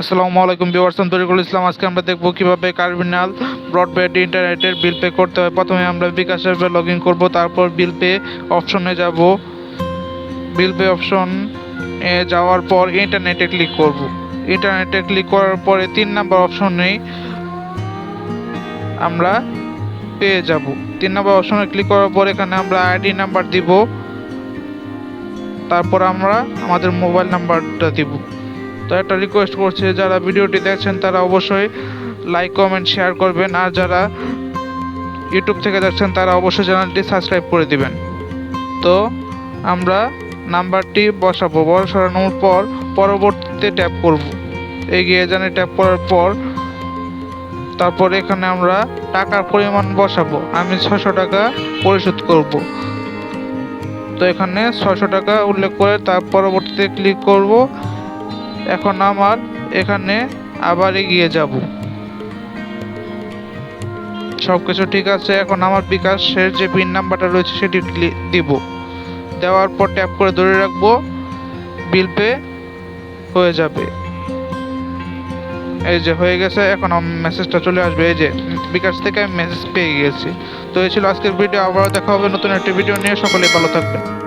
আসসালামু আলাইকুম আমি তরিকুল ইসলাম। আজকে আমরা দেখব কীভাবে কার্বিনাল ব্রডব্যান্ড ইন্টারনেটের বিল পে করতে হয়। প্রথমে আমরা বিকাশ অ্যাপে লগ ইন করব, তারপর বিল পে অপশনে যাব। বিল পে অপশন এ যাওয়ার পর ইন্টারনেটে ক্লিক করব। ইন্টারনেটে ক্লিক করার পরে তিন নাম্বার অপশনে আমরা পেয়ে যাব। তিন নাম্বার অপশনে ক্লিক করার পর এখানে আমরা আইডি নাম্বার দিব। তারপর আমরা আমাদের মোবাইল নাম্বারটা দিব। তো একটা রিকোয়েস্ট করছে, যারা ভিডিওটি দেখছেন তারা অবশ্যই লাইক কমেন্ট শেয়ার করবেন। আর যারা ইউটিউব থেকে দেখছেন তারা অবশ্যই চ্যানেলটি সাবস্ক্রাইব করে দিবেন। তো আমরা নাম্বারটি বসাবো। বসানোর পর পরবর্তীতে ট্যাপ করব। এগিয়ে জানে ট্যাপ করার পর তারপর এখানে আমরা টাকার পরিমাণ বসাবো। আমি ছশো টাকা পরিশোধ করব। তো এখানে ছশো টাকা উল্লেখ করে তার পরবর্তীতে ক্লিক করব। এখন আমার এখানে আবার এগিয়ে যাব। সব কিছু ঠিক আছে, এখন আমার বিকাশের যে পিন নাম্বারটা রয়েছে সেটি দিব। দেওয়ার পর ট্যাপ করে ধরে রাখব, বিল পে হয়ে যাবে। এই যে হয়ে গেছে, এখন মেসেজটা চলে আসবে। এই যে বিকাশ থেকে আমি মেসেজ পেয়ে গেছি তো এই ছিল আজকের ভিডিও আবারও দেখা হবে নতুন একটি ভিডিও নিয়ে। সকলে ভালো থাকবেন।